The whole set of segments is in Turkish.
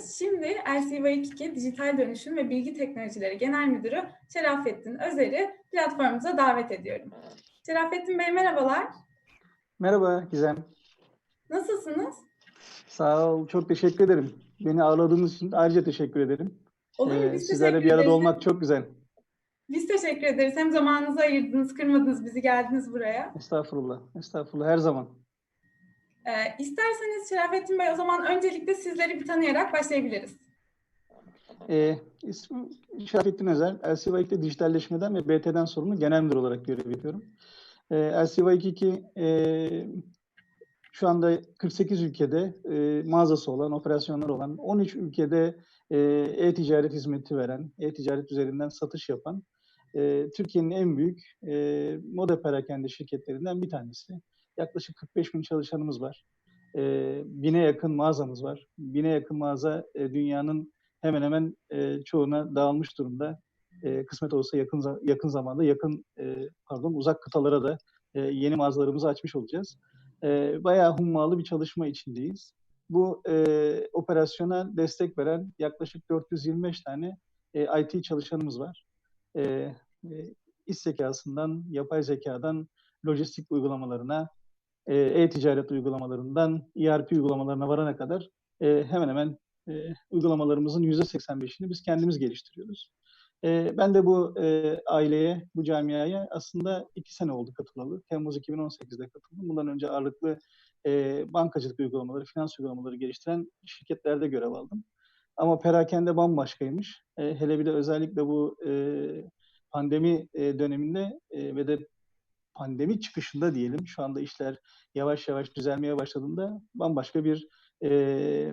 ediyoruz. Şimdi LCV2 Dijital Dönüşüm ve Bilgi Teknolojileri Genel Müdürü Şerafettin Özer'i platformumuza davet ediyorum. Şerafettin Bey merhabalar. Merhaba Gizem. Nasılsınız? Sağ ol, çok teşekkür ederim. Beni ağırladığınız için ayrıca teşekkür ederim. Olur mu? Ee, Biz sizlerle bir arada ederiz. olmak çok güzel. Biz teşekkür ederiz. Hem zamanınızı ayırdınız, kırmadınız bizi, geldiniz buraya. Estağfurullah, estağfurullah her zaman. Ee, isterseniz Şerafettin Bey o zaman öncelikle sizleri bir tanıyarak başlayabiliriz. Ee, ismim Şerafettin Özer. LCY2'de dijitalleşmeden ve BT'den sorumlu genel müdür olarak görev yapıyorum. Ee, LCY2 e, şu anda 48 ülkede e, mağazası olan, operasyonları olan, 13 ülkede e, e-ticaret hizmeti veren, e-ticaret üzerinden satış yapan e, Türkiye'nin en büyük e, moda perakende şirketlerinden bir tanesi. Yaklaşık 45 bin çalışanımız var. E, bine yakın mağazamız var. Bine yakın mağaza e, dünyanın hemen hemen e, çoğuna dağılmış durumda. E, kısmet olsa yakın yakın zamanda yakın e, pardon uzak kıtalara da e, yeni mağazalarımızı açmış olacağız. E, bayağı hummalı bir çalışma içindeyiz. Bu e, operasyona destek veren yaklaşık 425 tane e, IT çalışanımız var. E, e, iş zekasından, yapay zekadan, lojistik uygulamalarına, e-ticaret uygulamalarından, ERP uygulamalarına varana kadar e, hemen hemen e, uygulamalarımızın %85'ini biz kendimiz geliştiriyoruz. E, ben de bu e, aileye, bu camiaya aslında iki sene oldu katılalı. Temmuz 2018'de katıldım. Bundan önce ağırlıklı e, bankacılık uygulamaları, finans uygulamaları geliştiren şirketlerde görev aldım. Ama perakende bambaşkaymış. E, hele bir de özellikle bu e, pandemi e, döneminde e, ve de pandemi çıkışında diyelim, şu anda işler yavaş yavaş düzelmeye başladığında bambaşka bir e,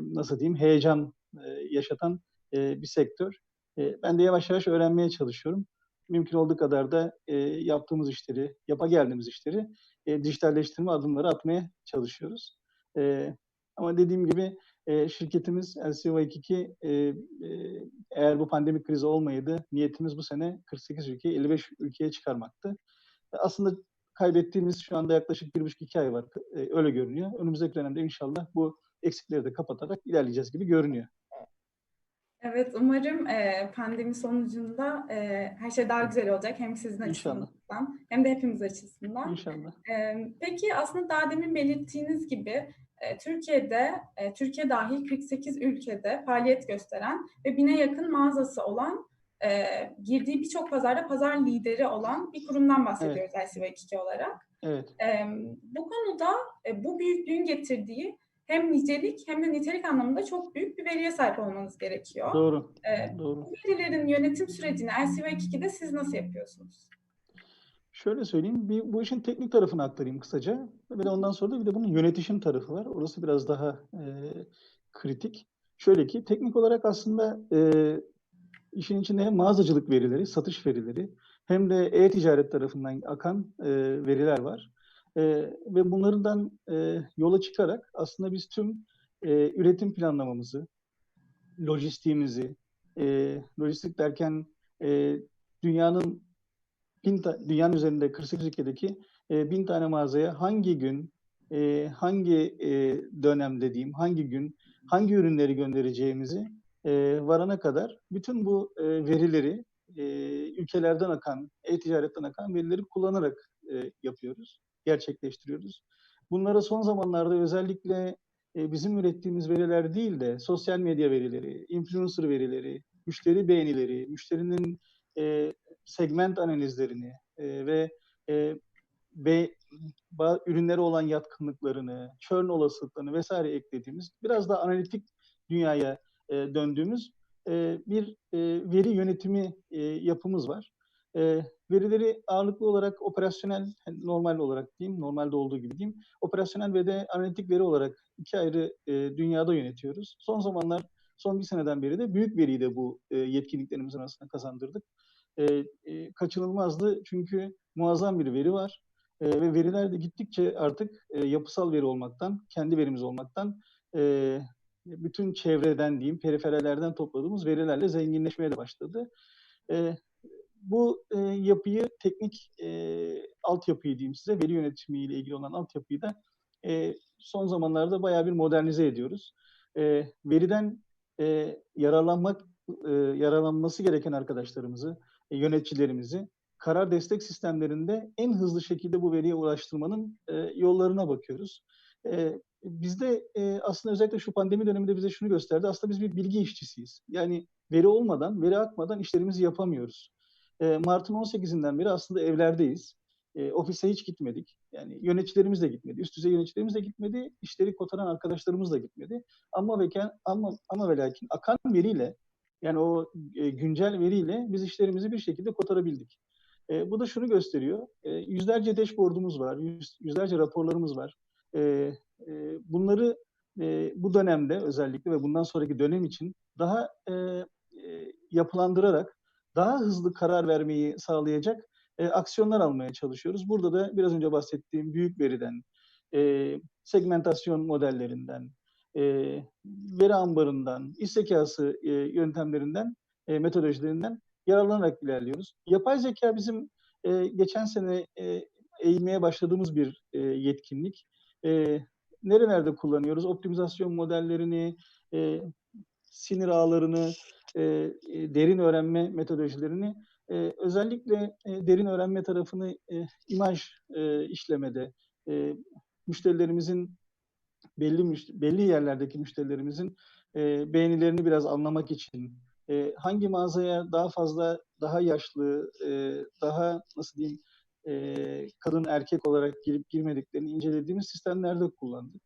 nasıl diyeyim heyecan e, yaşatan e, bir sektör. E, ben de yavaş yavaş öğrenmeye çalışıyorum. Mümkün olduğu kadar da e, yaptığımız işleri, yapa geldiğimiz işleri e, dijitalleştirme adımları atmaya çalışıyoruz. E, ama dediğim gibi e, şirketimiz LCY2 e, e, eğer bu pandemi krizi olmaydı niyetimiz bu sene 48 ülkeyi 55 ülkeye çıkarmaktı. Aslında kaybettiğimiz şu anda yaklaşık bir buçuk iki ay var. E, öyle görünüyor. Önümüzdeki dönemde inşallah bu eksikleri de kapatarak ilerleyeceğiz gibi görünüyor. Evet, umarım e, pandemi sonucunda e, her şey daha güzel olacak. Hem sizin İnşallah. açısından hem de hepimiz açısından. İnşallah. Ee, Peki aslında daha demin belirttiğiniz gibi e, Türkiye'de, e, Türkiye dahil 48 ülkede faaliyet gösteren ve bine yakın mağazası olan, e, girdiği birçok pazarda pazar lideri olan bir kurumdan bahsediyoruz LCV2 olarak. Evet. E, Bu konuda e, bu büyüklüğün getirdiği hem nicelik hem de nitelik anlamında çok büyük bir veriye sahip olmanız gerekiyor. Doğru. E, Doğru. Bu verilerin yönetim sürecini LCV2'de siz nasıl yapıyorsunuz? Şöyle söyleyeyim, bir, bu işin teknik tarafını aktarayım kısaca. Ve de ondan sonra da bir de bunun yönetişim tarafı var. Orası biraz daha e, kritik. Şöyle ki, teknik olarak aslında e, işin içinde hem mağazacılık verileri, satış verileri, hem de e-ticaret tarafından akan e, veriler var. E, ve bunlardan e, yola çıkarak aslında biz tüm e, üretim planlamamızı, lojistiğimizi, e, lojistik derken e, dünyanın bin ta- dünyanın üzerinde 48 ülkedeki e, bin tane mağazaya hangi gün, e, hangi e, dönemde diyeyim, hangi gün, hangi ürünleri göndereceğimizi e, varana kadar bütün bu e, verileri e, ülkelerden akan, e-ticaretten akan verileri kullanarak e, yapıyoruz, gerçekleştiriyoruz. Bunlara son zamanlarda özellikle e, bizim ürettiğimiz veriler değil de sosyal medya verileri, influencer verileri, müşteri beğenileri, müşterinin e, segment analizlerini e, ve e, ba- ürünlere olan yatkınlıklarını, churn olasılıklarını vesaire eklediğimiz biraz daha analitik dünyaya e, döndüğümüz e, bir e, veri yönetimi e, yapımız var. E, verileri ağırlıklı olarak operasyonel, normal olarak diyeyim, normalde olduğu gibi diyeyim, operasyonel ve de analitik veri olarak iki ayrı e, dünyada yönetiyoruz. Son zamanlar, son bir seneden beri de büyük veriyi de bu e, yetkinliklerimizin arasında kazandırdık e, e, kaçınılmazdı çünkü muazzam bir veri var E, ve veriler de gittikçe artık e, yapısal veri olmaktan, kendi verimiz olmaktan, e, bütün çevreden diyeyim, periferelerden topladığımız verilerle zenginleşmeye de başladı. E, bu e, yapıyı, teknik e, altyapıyı diyeyim size, veri yönetimiyle ilgili olan altyapıyı da e, son zamanlarda bayağı bir modernize ediyoruz. E, veriden e, yararlanmak e, yararlanması gereken arkadaşlarımızı, e, yöneticilerimizi karar destek sistemlerinde en hızlı şekilde bu veriye ulaştırmanın e, yollarına bakıyoruz. E, bizde e, aslında özellikle şu pandemi döneminde bize şunu gösterdi. Aslında biz bir bilgi işçisiyiz. Yani veri olmadan, veri akmadan işlerimizi yapamıyoruz. E, Mart'ın 18'inden beri aslında evlerdeyiz. E, ofise hiç gitmedik. Yani yöneticilerimiz de gitmedi. Üst düzey yöneticilerimiz de gitmedi. İşleri kotaran arkadaşlarımız da gitmedi. Ama ve ama ama ve lakin akan veriyle yani o e, güncel veriyle biz işlerimizi bir şekilde kotarabildik. E, bu da şunu gösteriyor. E, yüzlerce dashboard'umuz var, yüz, yüzlerce raporlarımız var. E, bunları bu dönemde özellikle ve bundan sonraki dönem için daha yapılandırarak daha hızlı karar vermeyi sağlayacak aksiyonlar almaya çalışıyoruz. Burada da biraz önce bahsettiğim büyük veriden, segmentasyon modellerinden, veri ambarından, iş zekası yöntemlerinden, e, metodolojilerinden yararlanarak ilerliyoruz. Yapay zeka bizim geçen sene e, eğilmeye başladığımız bir yetkinlik. Nerelerde kullanıyoruz? Optimizasyon modellerini, e, sinir ağlarını, e, e, derin öğrenme metodolojilerini e, özellikle e, derin öğrenme tarafını e, imaj e, işlemede, e, müşterilerimizin belli belli yerlerdeki müşterilerimizin e, beğenilerini biraz anlamak için, e, hangi mağazaya daha fazla, daha yaşlı, e, daha nasıl diyeyim, e, kadın erkek olarak girip girmediklerini incelediğimiz sistemlerde kullandık.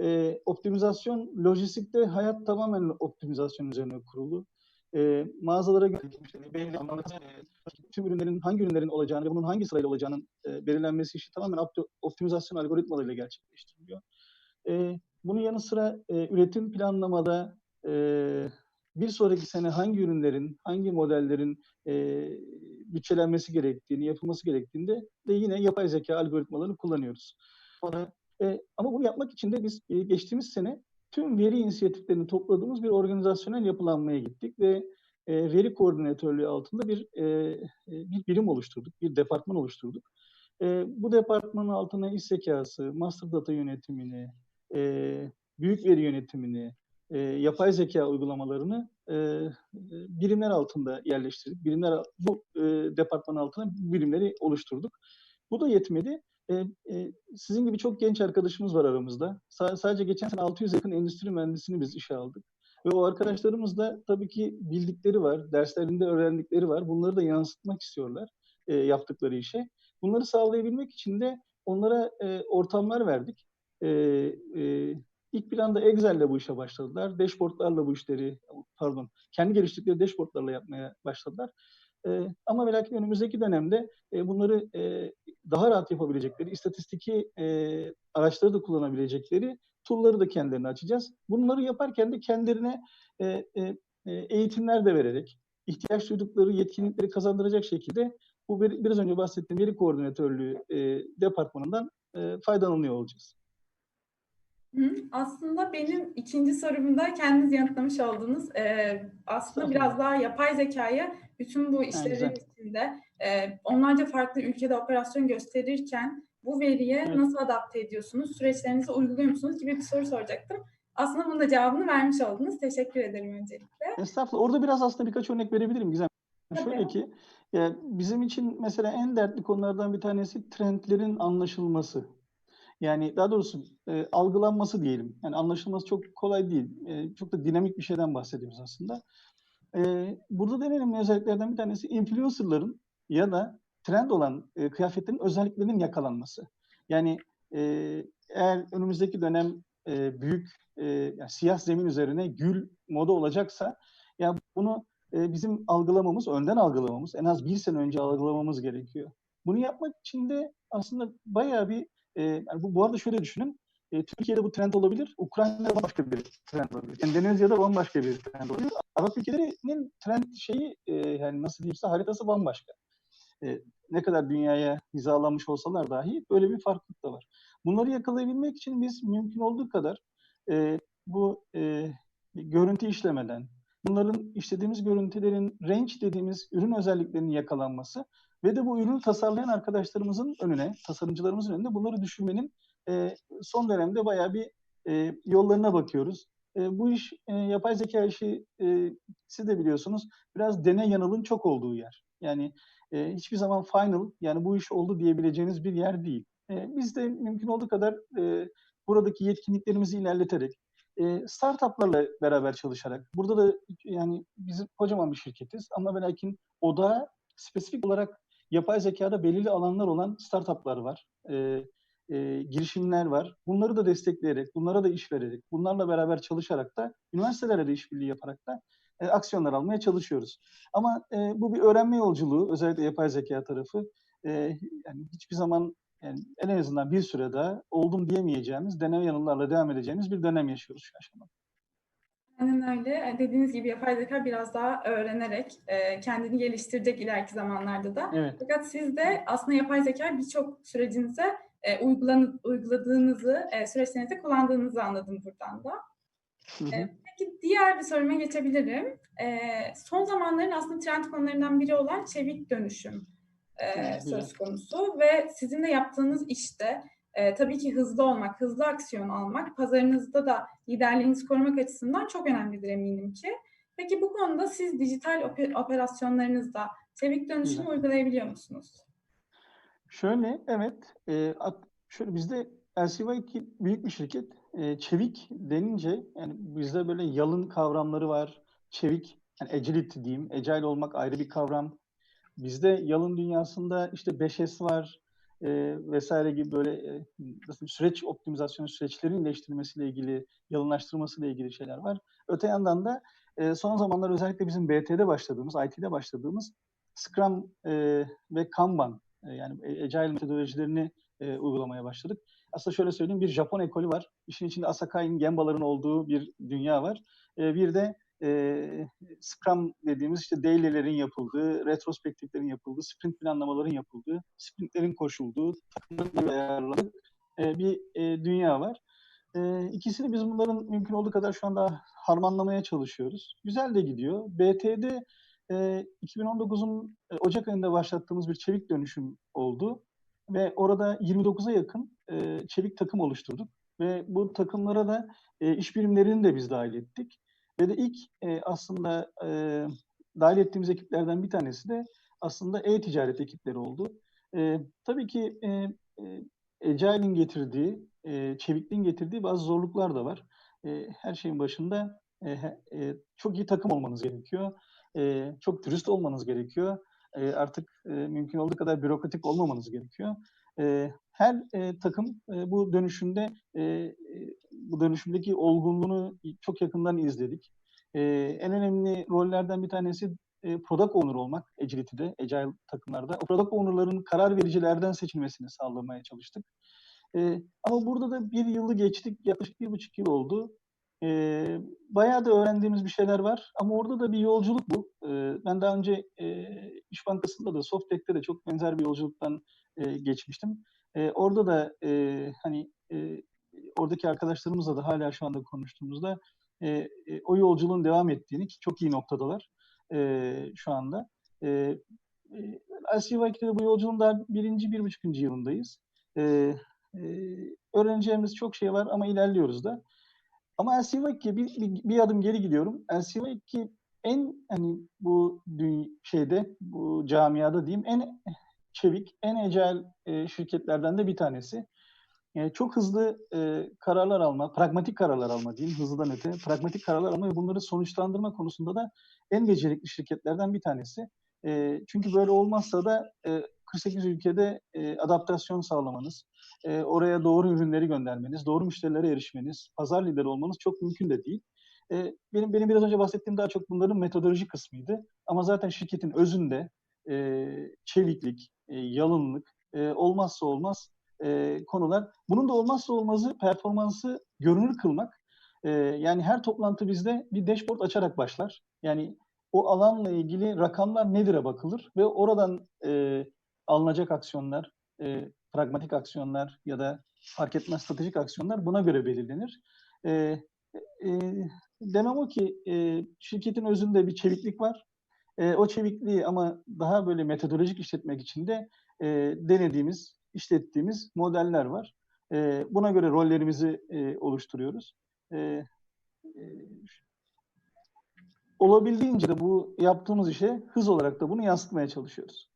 E, optimizasyon, lojistikte hayat tamamen optimizasyon üzerine kurulu e, mağazalara gönderilmiş. Belli anlamda tüm ürünlerin hangi ürünlerin olacağını ve bunun hangi sırayla olacağının e, belirlenmesi işi tamamen optimizasyon algoritmalarıyla gerçekleştiriliyor. E, bunun yanı sıra e, üretim planlamada e, bir sonraki sene hangi ürünlerin, hangi modellerin e, bütçelenmesi gerektiğini, yapılması gerektiğinde de yine yapay zeka algoritmalarını kullanıyoruz. E, ama bunu yapmak için de biz e, geçtiğimiz sene tüm veri inisiyatiflerini topladığımız bir organizasyonel yapılanmaya gittik ve e, veri koordinatörlüğü altında bir e, e, bir birim oluşturduk, bir departman oluşturduk. E, bu departmanın altına iş zekası, master data yönetimini, e, büyük veri yönetimini, e, yapay zeka uygulamalarını e, birimler altında yerleştirdik. Birimler bu e, departman altına birimleri oluşturduk. Bu da yetmedi. E, e, sizin gibi çok genç arkadaşımız var aramızda. S- sadece geçen sene 600 yakın endüstri mühendisini biz işe aldık. Ve o arkadaşlarımız da tabii ki bildikleri var, derslerinde öğrendikleri var. Bunları da yansıtmak istiyorlar e, yaptıkları işe. Bunları sağlayabilmek için de onlara e, ortamlar verdik. E, e, ilk planda Excel'le bu işe başladılar. Dashboardlarla bu işleri, pardon, kendi geliştirdikleri dashboardlarla yapmaya başladılar. E, ama ve lakin önümüzdeki dönemde e, bunları e, daha rahat yapabilecekleri, istatistiki e, araçları da kullanabilecekleri tool'ları da kendilerine açacağız. Bunları yaparken de kendilerine e, e, eğitimler de vererek, ihtiyaç duydukları yetkinlikleri kazandıracak şekilde bu bir, biraz önce bahsettiğim veri koordinatörlüğü e, departmanından e, faydalanıyor olacağız. Aslında benim ikinci sorumda kendiniz yanıtlamış oldunuz. Ee, aslında biraz daha yapay zekayı bütün bu işlerin içinde e, onlarca farklı ülkede operasyon gösterirken bu veriye evet. nasıl adapte ediyorsunuz? Süreçlerinizi uyguluyor musunuz gibi bir soru soracaktım. Aslında bunun da cevabını vermiş oldunuz. Teşekkür ederim öncelikle. Estağfurullah. Orada biraz aslında birkaç örnek verebilirim Gizem. Tabii. Şöyle ki bizim için mesela en dertli konulardan bir tanesi trendlerin anlaşılması. Yani daha doğrusu e, algılanması diyelim. Yani anlaşılması çok kolay değil. E, çok da dinamik bir şeyden bahsediyoruz aslında. E, burada da en özelliklerden bir tanesi influencerların ya da trend olan e, kıyafetlerin özelliklerinin yakalanması. Yani e, eğer önümüzdeki dönem e, büyük e, yani siyah zemin üzerine gül moda olacaksa ya bunu e, bizim algılamamız, önden algılamamız, en az bir sene önce algılamamız gerekiyor. Bunu yapmak için de aslında bayağı bir e, bu, bu arada şöyle düşünün. E, Türkiye'de bu trend olabilir. Ukrayna'da başka bir trend olabilir. Endonezya'da bambaşka bir trend olabilir. Arap ülkelerinin trend şeyi e, yani nasıl diyeyimse haritası bambaşka. E, ne kadar dünyaya hizalanmış olsalar dahi böyle bir farklılık da var. Bunları yakalayabilmek için biz mümkün olduğu kadar e, bu e, görüntü işlemeden, bunların işlediğimiz görüntülerin range dediğimiz ürün özelliklerinin yakalanması ve de bu ürünü tasarlayan arkadaşlarımızın önüne, tasarımcılarımızın önüne bunları düşünmenin e, son dönemde bayağı bir e, yollarına bakıyoruz. e, bu iş e, yapay zeka işi e, siz de biliyorsunuz biraz deney yanılın çok olduğu yer. Yani e, hiçbir zaman final yani bu iş oldu diyebileceğiniz bir yer değil. E, biz de mümkün olduğu kadar e, buradaki yetkinliklerimizi ilerleterek e, startuplarla beraber çalışarak burada da yani biz kocaman bir şirketiz ama ve lakin oda spesifik olarak yapay zekada belirli alanlar olan startuplar var. E, e, girişimler var. Bunları da destekleyerek, bunlara da iş vererek, bunlarla beraber çalışarak da üniversitelere de işbirliği yaparak da e, aksiyonlar almaya çalışıyoruz. Ama e, bu bir öğrenme yolculuğu, özellikle yapay zeka tarafı. E, yani hiçbir zaman yani en azından bir süre daha oldum diyemeyeceğimiz, deney yanıllarla devam edeceğimiz bir dönem yaşıyoruz şu aşamada. Aynen öyle. E, Dediğiniz gibi yapay zeka biraz daha öğrenerek e, kendini geliştirecek ileriki zamanlarda da. Evet. Fakat siz de aslında yapay zeka birçok sürecinize e, uygulan, uyguladığınızı, süreçlerinizde kullandığınızı anladım buradan da. Hı hı. Peki diğer bir soruma geçebilirim. Son zamanların aslında trend konularından biri olan çevik dönüşüm söz konusu ve sizin de yaptığınız işte e, tabii ki hızlı olmak, hızlı aksiyon almak, pazarınızda da liderliğinizi korumak açısından çok önemlidir eminim ki. Peki bu konuda siz dijital ope- operasyonlarınızda çevik dönüşüm Güzel. uygulayabiliyor musunuz? Şöyle, evet. E, şöyle bizde LCY2 büyük bir şirket. E, çevik denince yani bizde böyle yalın kavramları var. Çevik, yani agility diyeyim. Agile olmak ayrı bir kavram. Bizde yalın dünyasında işte 5S var e, vesaire gibi böyle e, süreç optimizasyonu süreçlerin iyileştirilmesiyle ilgili, yalınlaştırmasıyla ilgili şeyler var. Öte yandan da e, son zamanlar özellikle bizim BT'de başladığımız, IT'de başladığımız Scrum e, ve Kanban e, yani Agile metodolojilerini e, uygulamaya başladık. Aslında şöyle söyleyeyim bir Japon ekolü var. İşin içinde Asakai'nin Gemba'ların olduğu bir dünya var. E, bir de e, Scrum dediğimiz işte daily'lerin yapıldığı, retrospektiflerin yapıldığı, sprint planlamaların yapıldığı, sprintlerin koşulduğu, takımların ayarladığı e, bir e, dünya var. E, ikisini biz bunların mümkün olduğu kadar şu anda harmanlamaya çalışıyoruz. Güzel de gidiyor. BT'de e, 2019'un e, Ocak ayında başlattığımız bir çevik dönüşüm oldu ve orada 29'a yakın e, çevik takım oluşturduk ve bu takımlara da e, iş birimlerini de biz dahil ettik. Ve de ilk e, aslında e, dahil ettiğimiz ekiplerden bir tanesi de aslında e-ticaret ekipleri oldu. E, tabii ki e, e, getirdiği, e, çevikliğin getirdiği bazı zorluklar da var. E, her şeyin başında e, e, çok iyi takım olmanız gerekiyor. E, çok dürüst olmanız gerekiyor. E, artık e, mümkün olduğu kadar bürokratik olmamanız gerekiyor. E, her e, takım e, bu dönüşümde e, e, bu dönüşümdeki olgunluğunu çok yakından izledik. E, en önemli rollerden bir tanesi e, product owner olmak Agility'de, Agile takımlarda. O product owner'ların karar vericilerden seçilmesini sağlamaya çalıştık. E, ama burada da bir yılı geçtik, yaklaşık bir buçuk yıl oldu. E, bayağı da öğrendiğimiz bir şeyler var ama orada da bir yolculuk bu. E, ben daha önce e, İş Bankası'nda da, Softback'te de çok benzer bir yolculuktan e, geçmiştim. E, orada da e, hani e, oradaki arkadaşlarımızla da hala şu anda konuştuğumuzda e, e, o yolculuğun devam ettiğini ki çok iyi noktadalar e, şu anda. E, e, LCY2'de bu yolculuğun daha birinci, bir buçukuncu yılındayız. E, e, öğreneceğimiz çok şey var ama ilerliyoruz da. Ama LCY2 bir, bir, bir adım geri gidiyorum. LCY2 en hani bu dü- şeyde, bu camiada diyeyim en çevik, en agile e, şirketlerden de bir tanesi. E, çok hızlı e, kararlar alma, pragmatik kararlar alma diyeyim, hızlıdan öte, pragmatik kararlar alma ve bunları sonuçlandırma konusunda da en becerikli şirketlerden bir tanesi. E, çünkü böyle olmazsa da e, 48 ülkede e, adaptasyon sağlamanız, e, oraya doğru ürünleri göndermeniz, doğru müşterilere erişmeniz, pazar lideri olmanız çok mümkün de değil. E, benim benim biraz önce bahsettiğim daha çok bunların metodoloji kısmıydı. Ama zaten şirketin özünde e, çeviklik, e, yalınlık e, olmazsa olmaz e, konular. Bunun da olmazsa olmazı performansı görünür kılmak. E, yani her toplantı bizde bir dashboard açarak başlar. Yani o alanla ilgili rakamlar nedir'e bakılır ve oradan e, alınacak aksiyonlar, e, pragmatik aksiyonlar ya da fark etmez stratejik aksiyonlar buna göre belirlenir. E, e, demem o ki e, şirketin özünde bir çeviklik var. E, o çevikliği ama daha böyle metodolojik işletmek için de e, denediğimiz, işlettiğimiz modeller var. E, buna göre rollerimizi e, oluşturuyoruz. E, olabildiğince de bu yaptığımız işe hız olarak da bunu yansıtmaya çalışıyoruz.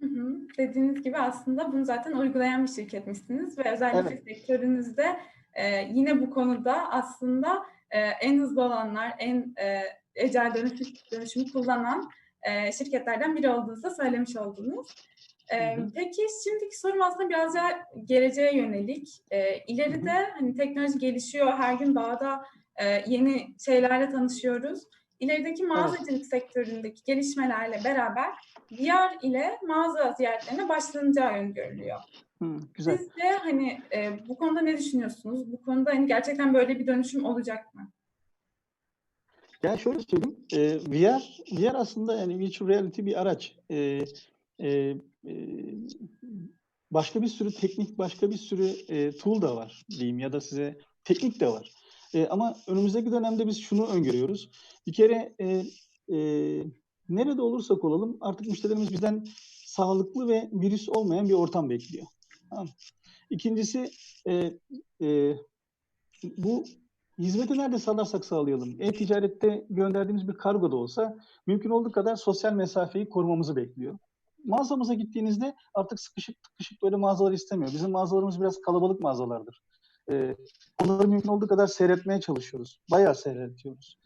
Hı hı. Dediğiniz gibi aslında bunu zaten uygulayan bir şirketmişsiniz ve özellikle Evet. sektörünüzde e, yine bu konuda aslında e, en hızlı olanlar, en e, ecel dönüşüm, dönüşümü kullanan e, şirketlerden biri olduğunuzu söylemiş oldunuz. E, hı. Peki şimdiki sorum aslında biraz daha geleceğe yönelik. E, ileride hani teknoloji gelişiyor, her gün daha da e, yeni şeylerle tanışıyoruz. İlerideki mağazacılık sektöründeki gelişmelerle beraber VR ile mağaza ziyaretlerine başlanacağı öngörülüyor. Hı, güzel. Siz de hani e, bu konuda ne düşünüyorsunuz? Bu konuda hani gerçekten böyle bir dönüşüm olacak mı? Yani şöyle söyleyeyim, e, VR, VR aslında yani virtual reality bir araç. E, e, başka bir sürü teknik, başka bir sürü e, tool da var diyeyim ya da size teknik de var. E, ama önümüzdeki dönemde biz şunu öngörüyoruz. Bir kere e, e, nerede olursak olalım artık müşterilerimiz bizden sağlıklı ve virüs olmayan bir ortam bekliyor. Tamam. İkincisi e, e, bu hizmeti nerede sağlarsak sağlayalım. E-ticarette gönderdiğimiz bir kargo da olsa mümkün olduğu kadar sosyal mesafeyi korumamızı bekliyor. Mağazamıza gittiğinizde artık sıkışık sıkışık böyle mağazalar istemiyor. Bizim mağazalarımız biraz kalabalık mağazalardır. Ee, onları mümkün olduğu kadar seyretmeye çalışıyoruz. Bayağı seyretiyoruz.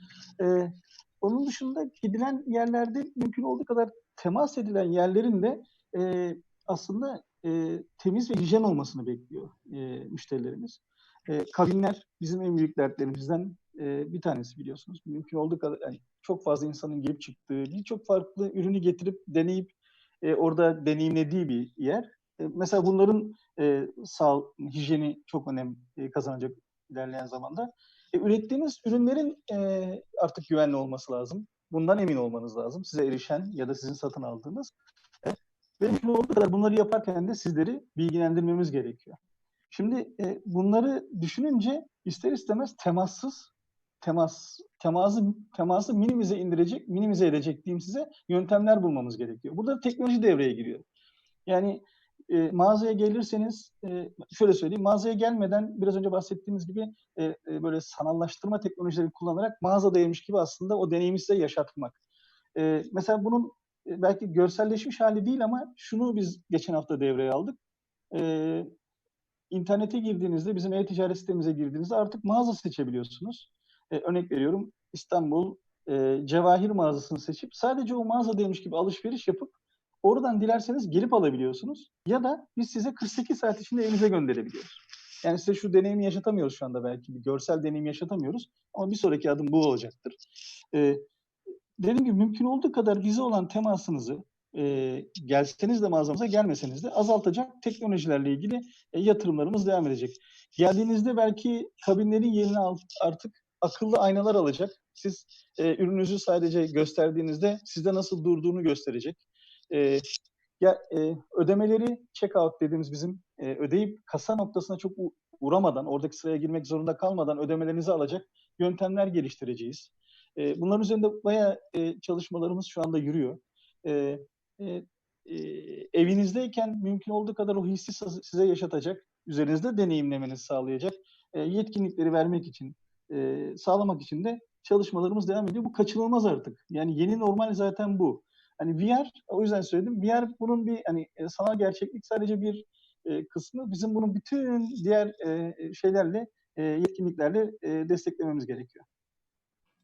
Ee, onun dışında gidilen yerlerde mümkün olduğu kadar temas edilen yerlerin de e, aslında e, temiz ve hijyen olmasını bekliyor e, müşterilerimiz. E, kabinler bizim en büyük dertlerimizden e, bir tanesi biliyorsunuz. Mümkün olduğu kadar yani çok fazla insanın girip çıktığı, birçok farklı ürünü getirip deneyip e, orada deneyimlediği bir yer. E, mesela bunların e, sağ hijyeni çok önem e, kazanacak ilerleyen zamanda. E, ürettiğiniz ürünlerin e, artık güvenli olması lazım. Bundan emin olmanız lazım. Size erişen ya da sizin satın aldığınız. Mümkün olduğu kadar bunları yaparken de sizleri bilgilendirmemiz gerekiyor. Şimdi e, bunları düşününce ister istemez temassız temas teması teması minimize indirecek, minimize edecek diyeyim size yöntemler bulmamız gerekiyor. Burada teknoloji devreye giriyor. Yani e, mağazaya gelirseniz e, şöyle söyleyeyim mağazaya gelmeden biraz önce bahsettiğimiz gibi e, e, böyle sanallaştırma teknolojileri kullanarak mağazadaymış gibi aslında o deneyimi size yaşatmak. E, mesela bunun e, belki görselleşmiş hali değil ama şunu biz geçen hafta devreye aldık. E, internete girdiğinizde bizim e-ticaret sitemize girdiğinizde artık mağaza seçebiliyorsunuz. E, örnek veriyorum İstanbul e, Cevahir mağazasını seçip sadece o mağazadaymış gibi alışveriş yapıp oradan dilerseniz gelip alabiliyorsunuz. Ya da biz size 48 saat içinde evinize gönderebiliyoruz. Yani size şu deneyimi yaşatamıyoruz şu anda belki bir görsel deneyim yaşatamıyoruz ama bir sonraki adım bu olacaktır. E, dediğim gibi mümkün olduğu kadar bize olan temasınızı e, gelseniz de mağazamıza gelmeseniz de azaltacak teknolojilerle ilgili e, yatırımlarımız devam edecek. Geldiğinizde belki kabinlerin yerini artık akıllı aynalar alacak. Siz e, ürününüzü sadece gösterdiğinizde sizde nasıl durduğunu gösterecek. E, ya e, ödemeleri check-out dediğimiz bizim e, ödeyip kasa noktasına çok uğramadan, oradaki sıraya girmek zorunda kalmadan ödemelerinizi alacak yöntemler geliştireceğiz. E, bunların üzerinde bayağı e, çalışmalarımız şu anda yürüyor. E, e, e, evinizdeyken mümkün olduğu kadar o hissi size yaşatacak, üzerinizde deneyimlemenizi sağlayacak e, yetkinlikleri vermek için, e, sağlamak için de çalışmalarımız devam ediyor. Bu kaçınılmaz artık. Yani yeni normal zaten bu. Hani VR, o yüzden söyledim. VR bunun bir hani e, sanal gerçeklik sadece bir e, kısmı. Bizim bunun bütün diğer e, şeylerle, e, yetkinliklerle e, desteklememiz gerekiyor.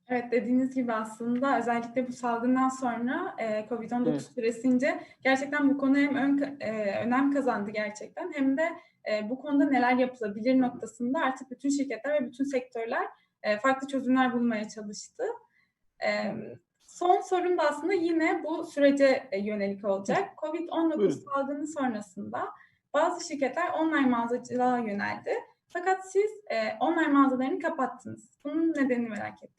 Evet dediğiniz gibi aslında özellikle bu salgından sonra e, COVID-19 Evet. süresince gerçekten bu konu hem ön, e, önem kazandı gerçekten hem de e, bu konuda neler yapılabilir noktasında artık bütün şirketler ve bütün sektörler e, farklı çözümler bulmaya çalıştı. E, son sorum da aslında yine bu sürece e, yönelik olacak. COVID-19 Buyurun. salgını sonrasında bazı şirketler online mağazacılığa yöneldi. Fakat siz e, online mağazalarını kapattınız. Bunun nedenini merak ettim.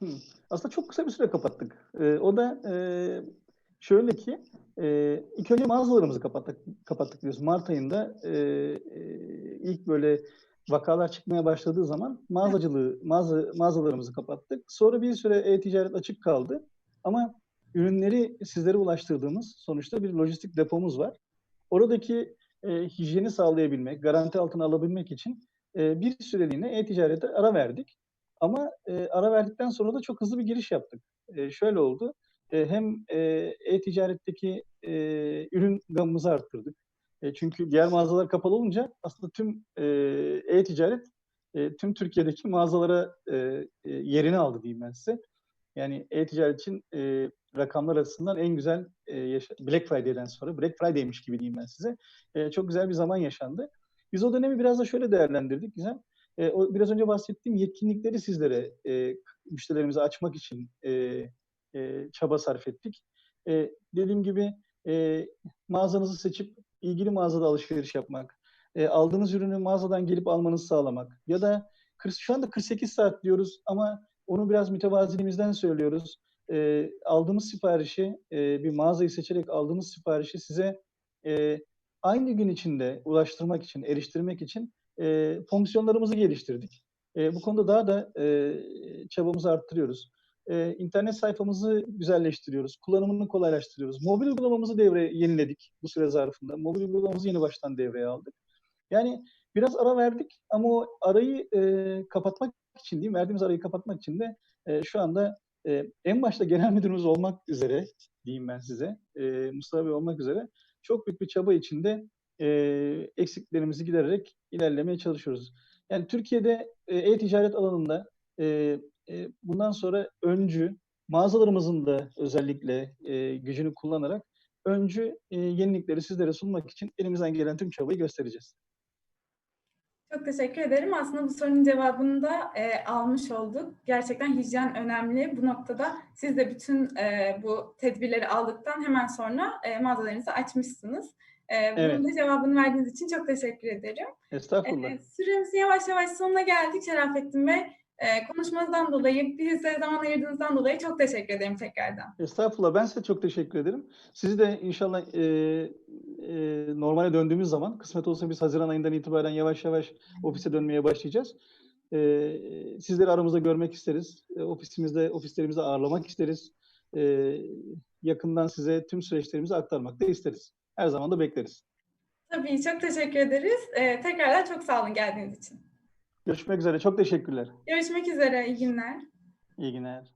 Hı. Aslında çok kısa bir süre kapattık. Ee, o da e, şöyle ki e, ilk önce mağazalarımızı kapattık, kapattık diyoruz. Mart ayında e, e, ilk böyle vakalar çıkmaya başladığı zaman mağazacılığı, mağaza, mağazalarımızı kapattık. Sonra bir süre e-ticaret açık kaldı. Ama ürünleri sizlere ulaştırdığımız sonuçta bir lojistik depomuz var. Oradaki e, hijyeni sağlayabilmek, garanti altına alabilmek için e, bir süreliğine e-ticarete ara verdik. Ama e, ara verdikten sonra da çok hızlı bir giriş yaptık. E, şöyle oldu. E, hem e, e-ticaretteki e, ürün gamımızı arttırdık. E, çünkü diğer mağazalar kapalı olunca aslında tüm e, e-ticaret e, tüm Türkiye'deki mağazalara e, yerini aldı diyeyim ben size. Yani e-ticaret için e, rakamlar açısından en güzel e, yaşa- Black Friday'den sonra Black Friday'miş gibi diyeyim ben size. E, çok güzel bir zaman yaşandı. Biz o dönemi biraz da şöyle değerlendirdik Gizem. E, o biraz önce bahsettiğim yetkinlikleri sizlere e, müşterilerimize açmak için e, e, çaba sarf ettik. E, dediğim gibi e, mağazanızı seçip ilgili mağazada alışveriş yapmak, e, aldığınız ürünü mağazadan gelip almanızı sağlamak ya da kırk- şu anda 48 saat diyoruz ama onu biraz mütevaziliğimizden söylüyoruz. E, aldığımız siparişi, e, bir mağazayı seçerek aldığımız siparişi size e, aynı gün içinde ulaştırmak için, eriştirmek için e, fonksiyonlarımızı geliştirdik. E, bu konuda daha da e, çabamızı arttırıyoruz. E, internet sayfamızı güzelleştiriyoruz, kullanımını kolaylaştırıyoruz. Mobil uygulamamızı devre yeniledik bu süre zarfında. Mobil uygulamamızı yeni baştan devreye aldık. Yani biraz ara verdik ama o arayı e, kapatmak için değil mi? Verdiğimiz arayı kapatmak için de e, şu anda e, en başta genel müdürümüz olmak üzere diyeyim ben size, e, Mustafa Bey olmak üzere çok büyük bir çaba içinde e, eksiklerimizi gidererek ilerlemeye çalışıyoruz. Yani Türkiye'de e, e-ticaret alanında e, e, bundan sonra öncü, mağazalarımızın da özellikle e, gücünü kullanarak öncü e, yenilikleri sizlere sunmak için elimizden gelen tüm çabayı göstereceğiz. Çok teşekkür ederim. Aslında bu sorunun cevabını da e, almış olduk. Gerçekten hijyen önemli. Bu noktada siz de bütün e, bu tedbirleri aldıktan hemen sonra e, mağazalarınızı açmışsınız. E, Evet. Bunun da cevabını verdiğiniz için çok teşekkür ederim. Estağfurullah. Evet, süremizin yavaş yavaş sonuna geldik Şerafettin Bey. E, konuşmanızdan dolayı, bize zaman ayırdığınızdan dolayı çok teşekkür ederim tekrardan. Estağfurullah. Ben size çok teşekkür ederim. Sizi de inşallah e, e, normale döndüğümüz zaman, kısmet olsa biz Haziran ayından itibaren yavaş yavaş ofise dönmeye başlayacağız. E, sizleri aramızda görmek isteriz. E, ofisimizde, ofislerimizde ağırlamak isteriz. E, yakından size tüm süreçlerimizi aktarmak da isteriz. Her zaman da bekleriz. Tabii çok teşekkür ederiz. E, tekrardan çok sağ olun geldiğiniz için. Görüşmek üzere. Çok teşekkürler. Görüşmek üzere. İyi günler. İyi günler.